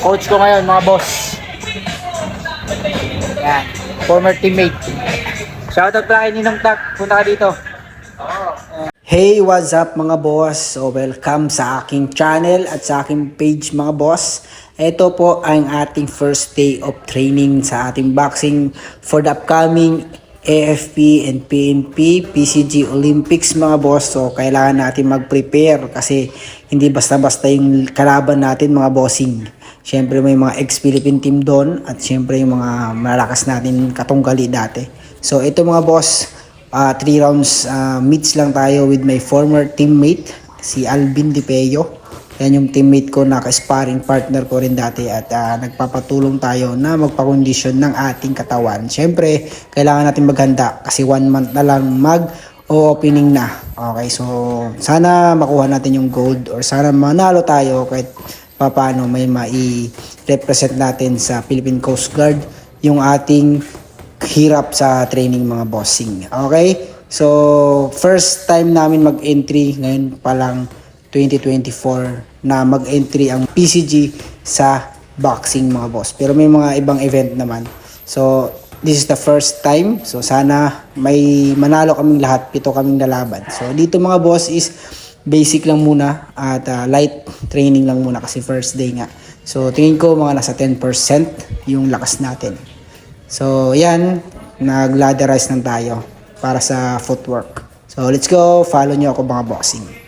Coach ko ngayon, mga boss. Yan. Former teammate. Shoutout pala kay Ninong Tak. Punta ka dito. Hey, what's up mga boss? So, welcome sa aking channel at sa aking page mga boss. Ito po ang ating first day of training sa ating boxing for the upcoming AFP and PNP PCG Olympics mga boss. So, kailangan natin mag-prepare kasi hindi basta-basta yung kalaban natin mga bossing. Siyempre may mga ex-Philippine team doon at siyempre yung mga malakas natin katunggali dati. So, ito mga boss, uh, three rounds uh, meets lang tayo with my former teammate, si Alvin Di Peyo. Yan yung teammate ko na sparring partner ko rin dati at ah, nagpapatulong tayo na magpakondisyon ng ating katawan. Siyempre, kailangan natin maghanda kasi one month na lang mag opening na. Okay, so sana makuha natin yung gold or sana manalo tayo kahit paano may mai-represent natin sa Philippine Coast Guard yung ating hirap sa training mga bossing. Okay? So, first time namin mag-entry ngayon pa lang 2024 na mag-entry ang PCG sa boxing mga boss. Pero may mga ibang event naman. So, this is the first time. So, sana may manalo kaming lahat. Pito kaming lalaban. So, dito mga boss is basic lang muna at uh, light training lang muna kasi first day nga. So, tingin ko mga nasa 10% yung lakas natin. So, yan. Nag-ladderize lang tayo para sa footwork. So, let's go. Follow nyo ako mga boxing.